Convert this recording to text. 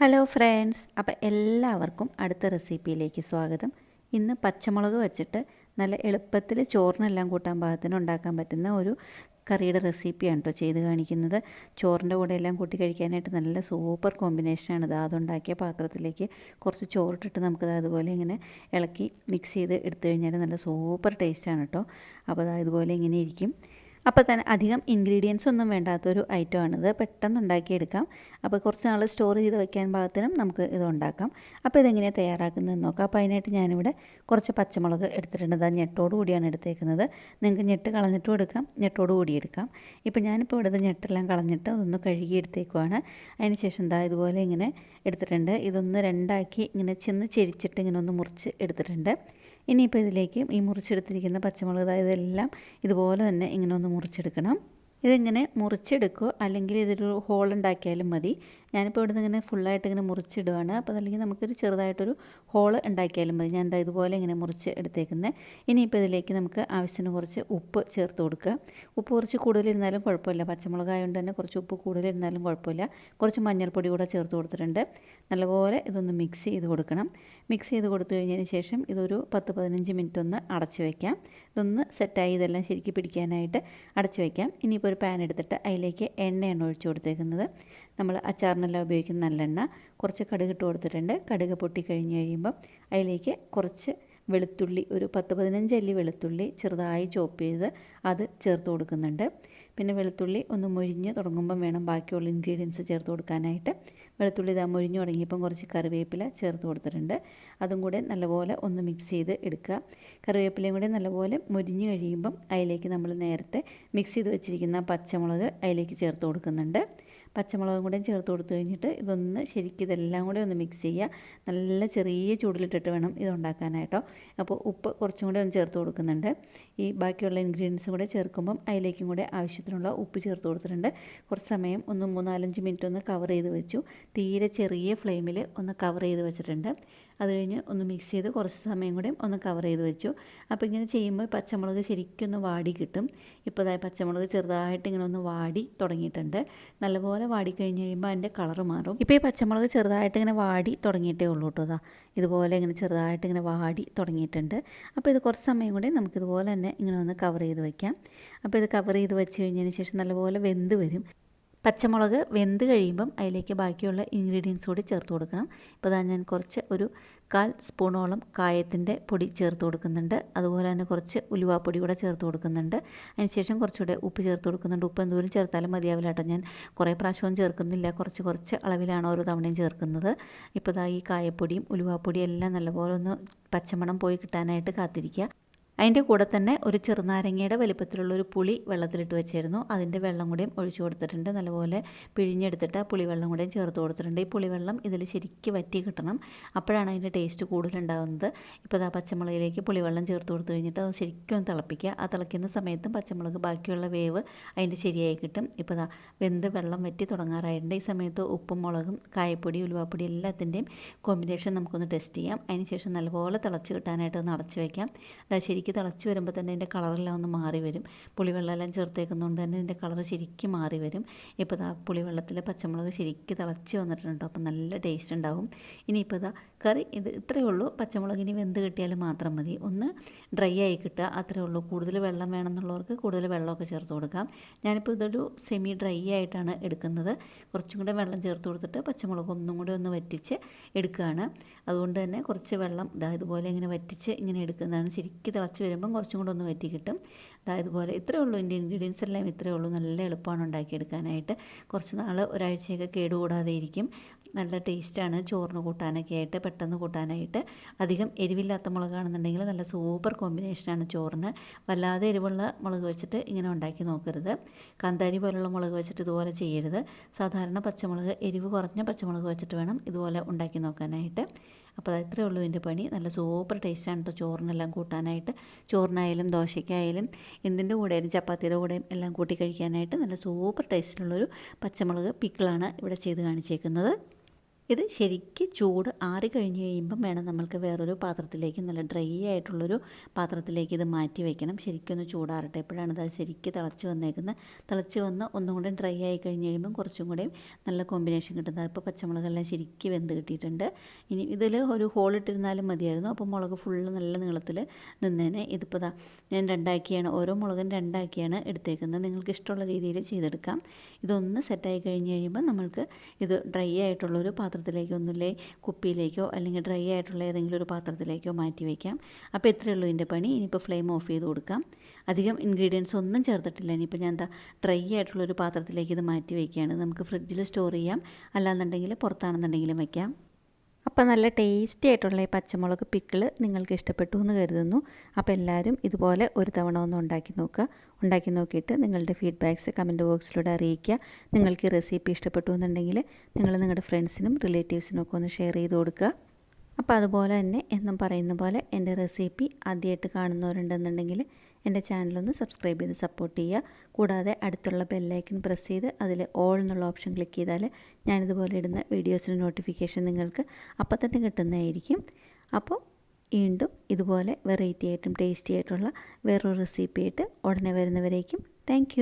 Hello friends അപ്പോൾ എല്ലാവർക്കും അടുത്ത റെസിപ്പിയിലേക്ക് സ്വാഗതം. ഇന്ന് പച്ചമുളക് വെച്ചിട്ട് നല്ല എളുപ്പത്തിൽ ചോറിനെല്ലാം കൂട്ടാൻ പാകത്തിന് ഉണ്ടാക്കാൻ പറ്റുന്ന ഒരു കറിയുടെ റെസിപ്പിയാണ് കേട്ടോ ചെയ്ത് കാണിക്കുന്നത്. ചോറിന്റെ കൂടെ എല്ലാം കൂട്ടി കഴിക്കാനായിട്ട് നല്ല സൂപ്പർ കോമ്പിനേഷനാണ് ഇത്. അതുണ്ടാക്കിയ പാത്രത്തിലേക്ക് കുറച്ച് ചോറിട്ടിട്ട് നമുക്കത് അതുപോലെ ഇങ്ങനെ ഇളക്കി മിക്സ് ചെയ്ത് എടുത്തു കഴിഞ്ഞാൽ നല്ല സൂപ്പർ ടേസ്റ്റാണ് കേട്ടോ. അപ്പോൾ അത് ഇതുപോലെ ഇങ്ങനെ ഇരിക്കും. അപ്പോൾ തന്നെ അധികം ഇൻഗ്രീഡിയൻസ് ഒന്നും വേണ്ടാത്തൊരു ഐറ്റമാണിത് പെട്ടെന്ന് ഉണ്ടാക്കിയെടുക്കാം അപ്പോൾ കുറച്ച് നാൾ സ്റ്റോർ ചെയ്ത് വെക്കാൻ പാകത്തിനും നമുക്ക് ഇത് ഉണ്ടാക്കാം. അപ്പോൾ ഇതെങ്ങനെയാണ് തയ്യാറാക്കുന്നതെന്ന് നോക്കാം. അപ്പോൾ അതിനായിട്ട് ഞാനിവിടെ കുറച്ച് പച്ചമുളക് എടുത്തിട്ടുണ്ട്. അത് ഞെട്ടോട് കൂടിയാണ് എടുത്തേക്കുന്നത്. നിങ്ങൾക്ക് ഞെട്ട് കളഞ്ഞിട്ടും എടുക്കാം. ഞെട്ടോട് കൂടി എടുക്കാം. ഇപ്പോൾ ഞാനിപ്പോൾ ഇവിടെ ഞെട്ടെല്ലാം കളഞ്ഞിട്ട് അതൊന്ന് കഴുകി എടുത്തേക്കുവാണ്. അതിന് ശേഷം എന്താ ഇതുപോലെ ഇങ്ങനെ എടുത്തിട്ടുണ്ട്. ഇതൊന്ന് രണ്ടാക്കി ഇങ്ങനെ ചെന്ന് ചെരിച്ചിട്ട് ഇങ്ങനെ ഒന്ന് മുറിച്ച് എടുത്തിട്ടുണ്ട്. ഇനിയിപ്പോൾ ഇതിലേക്ക് ഈ മുറിച്ചെടുത്തിരിക്കുന്ന പച്ചമുളക് അതായത് എല്ലാം ഇതുപോലെ തന്നെ ഇങ്ങനെ ഒന്ന് മുറിച്ചെടുക്കണം. ഇതിങ്ങനെ മുറിച്ചെടുക്കുക അല്ലെങ്കിൽ ഇതൊരു ഹോൾ ഉണ്ടാക്കിയാലും മതി. ഞാനിപ്പോൾ ഇവിടുന്ന് ഇങ്ങനെ ഫുള്ളായിട്ട് ഇങ്ങനെ മുറിച്ചിടുകയാണ് അപ്പോൾ അതല്ലെങ്കിൽ നമുക്കൊരു ചെറുതായിട്ടൊരു ഹോൾ ഉണ്ടാക്കിയാലും മതി. ഞാൻ എന്താ ഇതുപോലെ ഇങ്ങനെ മുറിച്ച് എടുത്തേക്കുന്നത് ഇനിയിപ്പോൾ ഇതിലേക്ക് നമുക്ക് ആവശ്യത്തിന് കുറച്ച് ഉപ്പ് ചേർത്ത് കൊടുക്കുക. ഉപ്പ് കുറച്ച് കൂടുതലിരുന്നാലും കുഴപ്പമില്ല. പച്ചമുളക് ആയതുകൊണ്ട് തന്നെ കുറച്ച് ഉപ്പ് കൂടുതലിരുന്നാലും കുഴപ്പമില്ല. കുറച്ച് മഞ്ഞൾപ്പൊടി കൂടെ ചേർത്ത് കൊടുത്തിട്ടുണ്ട്. നല്ലപോലെ ഇതൊന്ന് മിക്സ് ചെയ്ത് കൊടുക്കണം. മിക്സ് ചെയ്ത് കൊടുത്തു കഴിഞ്ഞതിന് ശേഷം ഇതൊരു പത്ത് പതിനഞ്ച് മിനിറ്റ് ഒന്ന് അടച്ച് വയ്ക്കാം. ഇതൊന്ന് സെറ്റായി ഇതെല്ലാം ശരിക്കും പിടിക്കാനായിട്ട് അടച്ച് വയ്ക്കാം. ഇനിയിപ്പോൾ ഒരു പാൻ എടുത്തിട്ട് അതിലേക്ക് എണ്ണയാണ് ഒഴിച്ചു കൊടുത്തേക്കുന്നത്. നമ്മൾ അച്ചാറിനെല്ലാം ഉപയോഗിക്കുന്ന നല്ലെണ്ണ കുറച്ച് കടുക് ഇട്ട് കൊടുത്തിട്ടുണ്ട്. കടുക് പൊട്ടി കഴിഞ്ഞ് കഴിയുമ്പം അതിലേക്ക് കുറച്ച് വെളുത്തുള്ളി ഒരു പത്ത് പതിനഞ്ച് അല്ലി വെളുത്തുള്ളി ചെറുതായി ചോപ്പ് ചെയ്ത് അത് ചേർത്ത് കൊടുക്കുന്നുണ്ട്. പിന്നെ വെളുത്തുള്ളി ഒന്ന് മുരിഞ്ഞ് തുടങ്ങുമ്പം വേണം ബാക്കിയുള്ള ഇൻഗ്രീഡിയൻസ് ചേർത്ത് കൊടുക്കാനായിട്ട്. വെളുത്തുള്ളി ഇതാ മൊഴിഞ്ഞു തുടങ്ങിയപ്പം കുറച്ച് കറിവേപ്പില ചേർത്ത് കൊടുത്തിട്ടുണ്ട്. അതും കൂടെ നല്ലപോലെ ഒന്ന് മിക്സ് ചെയ്ത് എടുക്കുക. കറിവേപ്പിലയും കൂടെ നല്ലപോലെ മുരിഞ്ഞു കഴിയുമ്പം അതിലേക്ക് നമ്മൾ നേരത്തെ മിക്സ് ചെയ്ത് വെച്ചിരിക്കുന്ന പച്ചമുളക് അതിലേക്ക് ചേർത്ത് കൊടുക്കുന്നുണ്ട്. പച്ചമുളകും കൂടെ ചേർത്ത് കൊടുത്തു കഴിഞ്ഞിട്ട് ഇതൊന്ന് ശരിക്കും ഇതെല്ലാം കൂടെ ഒന്ന് മിക്സ് ചെയ്യുക. നല്ല ചെറിയ ചൂടിലിട്ടിട്ട് വേണം ഇത് ഉണ്ടാക്കാനായിട്ടോ. അപ്പോൾ ഉപ്പ് കുറച്ചും കൂടെ ഒന്ന് ചേർത്ത് കൊടുക്കുന്നുണ്ട്. ഈ ബാക്കിയുള്ള ഇൻഗ്രീഡിയൻസും കൂടെ ചേർക്കുമ്പം അതിലേക്കും കൂടെ ആവശ്യത്തിനുള്ള ഉപ്പ് ചേർത്ത് കൊടുത്തിട്ടുണ്ട്. കുറച്ച് സമയം ഒന്ന് മൂന്നാലഞ്ച് മിനിറ്റ് ഒന്ന് കവർ ചെയ്ത് വെച്ചു. തീരെ ചെറിയ ഫ്ലെയിമിൽ ഒന്ന് കവർ ചെയ്ത് വെച്ചിട്ടുണ്ട്. അത് കഴിഞ്ഞ് ഒന്ന് മിക്സ് ചെയ്ത് കുറച്ച് സമയം കൂടെ ഒന്ന് കവർ ചെയ്ത് വെച്ചു. അപ്പോൾ ഇങ്ങനെ ചെയ്യുമ്പോൾ പച്ചമുളക് ശരിക്കും ഒന്ന് വാടി കിട്ടും. ഇപ്പോൾ പച്ചമുളക് ചെറുതായിട്ട് ഇങ്ങനെ ഒന്ന് വാടി തുടങ്ങിയിട്ടുണ്ട്. നല്ലപോലെ വാടി കഴിഞ്ഞ് കഴിയുമ്പോൾ അതിന്റെ കളർ മാറും. ഇപ്പോൾ ഈ പച്ചമുളക് ചെറുതായിട്ട് ഇങ്ങനെ വാടി തുടങ്ങിയിട്ടേ ഉള്ളൂ കേട്ടോ അതാ ഇതുപോലെ ഇങ്ങനെ ചെറുതായിട്ട് ഇങ്ങനെ വാടി തുടങ്ങിയിട്ടുണ്ട്. അപ്പോൾ ഇത് കുറച്ച് സമയം കൂടി നമുക്കിതുപോലെ തന്നെ ഇങ്ങനെ ഒന്ന് കവർ ചെയ്ത് വയ്ക്കാം അപ്പോൾ ഇത് കവർ ചെയ്ത് വെച്ച് കഴിഞ്ഞതിന് ശേഷം നല്ലപോലെ വെന്ത് വരും. പച്ചമുളക് വെന്ത് കഴിയുമ്പം അതിലേക്ക് ബാക്കിയുള്ള ഇൻഗ്രീഡിയൻസ് കൂടി ചേർത്ത് കൊടുക്കണം. ഇപ്പോൾ ഞാൻ കുറച്ച് ഒരു കാൽ സ്പൂണോളം കായത്തിന്റെ പൊടി ചേർത്ത് കൊടുക്കുന്നുണ്ട്. അതുപോലെ തന്നെ കുറച്ച് ഉലുവാപ്പൊടി കൂടെ ചേർത്ത് കൊടുക്കുന്നുണ്ട്. അതിനുശേഷം കുറച്ചുകൂടെ ഉപ്പ് ചേർത്ത് കൊടുക്കുന്നുണ്ട്. ഉപ്പ് എന്തോരം ചേർത്താലും മതിയാവില്ല കേട്ടോ ഞാൻ. കുറേ പ്രാവശ്യവും ചേർക്കുന്നില്ല. കുറച്ച് കുറച്ച് അളവിലാണ് ഓരോ തവണയും ചേർക്കുന്നത്. ഇപ്പോൾ ഈ കായപ്പൊടിയും ഉലുവാപ്പൊടിയും എല്ലാം നല്ലപോലെ ഒന്ന് പച്ചമണം പോയി കിട്ടാനായിട്ട് കാത്തിരിക്കുക. അതിന്റെ കൂടെ തന്നെ ഒരു ചെറുനാരങ്ങയുടെ വലിപ്പത്തിലുള്ള ഒരു പുളി വെള്ളത്തിലിട്ട് വെച്ചായിരുന്നു അതിന്റെ വെള്ളം കൂടെയും ഒഴിച്ചു കൊടുത്തിട്ടുണ്ട്. നല്ലപോലെ പിഴിഞ്ഞെടുത്തിട്ട് ആ പുളിവെള്ളം കൂടെയും ചേർത്ത് കൊടുത്തിട്ടുണ്ട്. ഈ പുളിവെള്ളം ഇതിൽ ശരിക്കും വറ്റി കിട്ടണം. അപ്പോഴാണ് അതിന്റെ ടേസ്റ്റ് കൂടുതലുണ്ടാകുന്നത് ഇപ്പോൾ ആ പച്ചമുളകിലേക്ക് പുളിവെള്ളം ചേർത്ത് കൊടുത്തു കഴിഞ്ഞിട്ട് അത് ശരിക്കും തിളപ്പിക്കുക. ആ തിളയ്ക്കുന്ന സമയത്തും പച്ചമുളക് ബാക്കിയുള്ള വേവ് അതിന്റെ ശരിയായി കിട്ടും. ഇപ്പോൾ ദാ വെന്ത് വെള്ളം വറ്റി തുടങ്ങാറായിട്ടുണ്ട്. ഈ സമയത്ത് ഉപ്പും മുളകും കായപ്പൊടി ഉലുവാപ്പൊടി എല്ലാത്തിന്റെയും കോമ്പിനേഷൻ നമുക്കൊന്ന് ടെസ്റ്റ് ചെയ്യാം. അതിന് ശേഷം നല്ലപോലെ തിളച്ച് കിട്ടാനായിട്ട് ഒന്ന് അടച്ച് വയ്ക്കാം അതാ ശരിക്കും തിളച്ച് വരുമ്പോൾ തന്നെ ഇതിന്റെ കളറെല്ലാം ഒന്ന് മാറി വരും. പുളിവെള്ളമെല്ലാം ചേർത്തേക്കുന്നതുകൊണ്ട് തന്നെ ഇതിന്റെ കളർ ശരിക്കും മാറി വരും. ഇപ്പോൾ ഇതാ പുളിവെള്ളത്തിൽ പച്ചമുളക് ശരിക്കും തിളച്ച് വന്നിട്ടുണ്ട്. അപ്പോൾ നല്ല ടേസ്റ്റ് ഉണ്ടാവും. ഇനിയിപ്പോൾ ഇതാ കറി ഇത് ഇത്രയേ ഉള്ളൂ. പച്ചമുളക് ഇനി വെന്ത് കിട്ടിയാൽ മാത്രം മതി. ഒന്ന് ഡ്രൈ ആയി കിട്ടുക. അത്രയേ ഉള്ളൂ. കൂടുതൽ വെള്ളം വേണമെന്നുള്ളവർക്ക് കൂടുതൽ വെള്ളമൊക്കെ ചേർത്ത് കൊടുക്കാം. ഞാനിപ്പോൾ ഇതൊരു സെമി ഡ്രൈ ആയിട്ടാണ് എടുക്കുന്നത്. കുറച്ചും കൂടെ വെള്ളം ചേർത്ത് കൊടുത്തിട്ട് പച്ചമുളക് ഒന്നും കൂടെ ഒന്ന് വറ്റിച്ച് എടുക്കുകയാണ്. അതുകൊണ്ട് തന്നെ കുറച്ച് വെള്ളം ഇതാ ഇതുപോലെ ഇങ്ങനെ വറ്റിച്ച് ഇങ്ങനെ എടുക്കുന്നതാണ് ശരിക്കും തിളച്ച് വരുമ്പം കുറച്ചും കൂടെ ഒന്ന് വറ്റി കിട്ടും. അതായത് പോലെ ഇത്രയേ ഉള്ളൂ ഇതിന്റെ ഇൻഗ്രീഡിയൻസ് എല്ലാം ഇത്രയേ ഉള്ളൂ. നല്ല എളുപ്പമാണ് ഉണ്ടാക്കിയെടുക്കാനായിട്ട്. കുറച്ച് നാൾ ഒരാഴ്ചയൊക്കെ കേടുകൂടാതെ ഇരിക്കും. നല്ല ടേസ്റ്റാണ് ചോറിന് കൂട്ടാനൊക്കെ ആയിട്ട് പെട്ടെന്ന് കൂട്ടാനായിട്ട്. അധികം എരിവില്ലാത്ത മുളകാണെന്നുണ്ടെങ്കിൽ നല്ല സൂപ്പർ കോമ്പിനേഷനാണ് ചോറിന്. വല്ലാതെ എരിവുള്ള മുളക് വെച്ചിട്ട് ഇങ്ങനെ ഉണ്ടാക്കി നോക്കരുത്. കാന്താരി പോലുള്ള മുളക് വെച്ചിട്ട് ഇതുപോലെ ചെയ്യരുത്. സാധാരണ പച്ചമുളക് എരിവ് കുറഞ്ഞ പച്ചമുളക് വെച്ചിട്ട് വേണം ഇതുപോലെ ഉണ്ടാക്കി നോക്കാനായിട്ട്. അപ്പോൾ അത് ഇത്രയേ ഉള്ളൂ എന്റെ പണി. നല്ല സൂപ്പർ ടേസ്റ്റാണ് കേട്ടോ ചോറിനെല്ലാം കൂട്ടാനായിട്ട്. ചോറിനായാലും ദോശയ്ക്കായാലും എന്തിന്റെ കൂടെയായാലും ചപ്പാത്തിയുടെ കൂടെയും എല്ലാം കൂട്ടി കഴിക്കാനായിട്ട് നല്ല സൂപ്പർ ടേസ്റ്റിലുള്ളൊരു പച്ചമുളക് പിക്കിളാണ് ഇവിടെ ചെയ്ത് കാണിച്ചേക്കുന്നത്. ഇത് ശരിക്ക് ചൂട് ആറി കഴിഞ്ഞ് കഴിയുമ്പം വേണം നമ്മൾക്ക് വേറൊരു പാത്രത്തിലേക്ക് നല്ല ഡ്രൈ ആയിട്ടുള്ളൊരു പാത്രത്തിലേക്ക് ഇത് മാറ്റി വെക്കണം. ശരിക്കൊന്ന് ചൂടാറട്ടെ. എപ്പോഴാണ് ഇത് ശരിക്ക് തിളച്ച് വന്നേക്കുന്നത്? തിളച്ച് വന്ന് ഒന്നും കൂടെ ഡ്രൈ ആയി കഴിഞ്ഞ് കഴിയുമ്പം കുറച്ചും കൂടെ നല്ല കോമ്പിനേഷൻ കിട്ടുന്നത് ഇപ്പോൾ പച്ചമുളകെല്ലാം ശരിക്ക് വെന്ത് കിട്ടിയിട്ടുണ്ട്. ഇനി ഇതിൽ ഒരു ഹോൾ ഇട്ടിരുന്നാലും മതിയായിരുന്നു. അപ്പോൾ മുളക് ഫുള്ള് നല്ല നീളത്തിൽ നിന്നേനെ. ഇതിപ്പോൾ ഞാൻ രണ്ടാക്കിയാണ് ഓരോ മുളകും രണ്ടാക്കിയാണ് എടുത്തേക്കുന്നത്. നിങ്ങൾക്ക് ഇഷ്ടമുള്ള രീതിയിൽ ചെയ്തെടുക്കാം. ഇതൊന്ന് സെറ്റായി കഴിഞ്ഞ് കഴിയുമ്പോൾ നമ്മൾക്ക് ഇത് ഡ്രൈ ആയിട്ടുള്ളൊരു പാത്രത്തിലേക്കോ ഒന്നുമില്ലേ കുപ്പിയിലേക്കോ അല്ലെങ്കിൽ ഡ്രൈ ആയിട്ടുള്ള ഏതെങ്കിലും ഒരു പാത്രത്തിലേക്കോ മാറ്റി വയ്ക്കാം അപ്പോൾ ഇത്രയേ ഉള്ളൂ ഇതിന്റെ പണി. ഇനിയിപ്പോൾ ഫ്ലെയിം ഓഫ് ചെയ്ത് കൊടുക്കാം. അധികം ഇൻഗ്രീഡിയൻസ് ഒന്നും ചേർത്തിട്ടില്ല. ഇനിയിപ്പോൾ ഞാൻ എന്താ ഡ്രൈ ആയിട്ടുള്ളൊരു പാത്രത്തിലേക്ക് ഇത് മാറ്റി വയ്ക്കുകയാണ് നമുക്ക് ഫ്രിഡ്ജിൽ സ്റ്റോർ ചെയ്യാം. അല്ലാന്നുണ്ടെങ്കിൽ പുറത്താണെന്നുണ്ടെങ്കിലും വയ്ക്കാം അപ്പോൾ നല്ല ടേസ്റ്റി ആയിട്ടുള്ള ഈ പച്ചമുളക് പിക്കിൾ നിങ്ങൾക്ക് ഇഷ്ടപ്പെട്ടു എന്ന് കരുതുന്നു. അപ്പോൾ എല്ലാവരും ഇതുപോലെ ഒരു തവണ ഒന്ന് ഉണ്ടാക്കി നോക്കുക. ഉണ്ടാക്കി നോക്കിയിട്ട് നിങ്ങളുടെ ഫീഡ്ബാക്ക്സ് കമന്റ് ബോക്സിലൂടെ അറിയിക്കുക. നിങ്ങൾക്ക് ഈ റെസിപ്പി ഇഷ്ടപ്പെട്ടു എന്നുണ്ടെങ്കിൽ നിങ്ങൾ നിങ്ങളുടെ ഫ്രണ്ട്സിനും റിലേറ്റീവ്സിനും ഒക്കെ ഒന്ന് ഷെയർ ചെയ്ത് കൊടുക്കുക. അപ്പോൾ അതുപോലെ തന്നെ എന്നും പറയുന്ന പോലെ എന്റെ റെസിപ്പി ആദ്യമായിട്ട് കാണുന്നവരുണ്ടെന്നുണ്ടെങ്കിൽ എന്റെ ചാനലൊന്ന് സബ്സ്ക്രൈബ് ചെയ്ത് സപ്പോർട്ട് ചെയ്യുക. കൂടാതെ അടുത്തുള്ള ബെല്ലൈക്കൺ പ്രസ് ചെയ്ത് അതിൽ ഓൾ എന്നുള്ള ഓപ്ഷൻ ക്ലിക്ക് ചെയ്താൽ ഞാനിതുപോലെ ഇടുന്ന വീഡിയോസിന് നോട്ടിഫിക്കേഷൻ നിങ്ങൾക്ക് അപ്പം തന്നെ കിട്ടുന്നതായിരിക്കും. അപ്പോൾ വീണ്ടും ഇതുപോലെ വെറൈറ്റി ആയിട്ടും ടേസ്റ്റി ആയിട്ടുള്ള വേറൊരു റെസിപ്പി ആയിട്ട് ഉടനെ വരുന്നവരേക്കും. താങ്ക്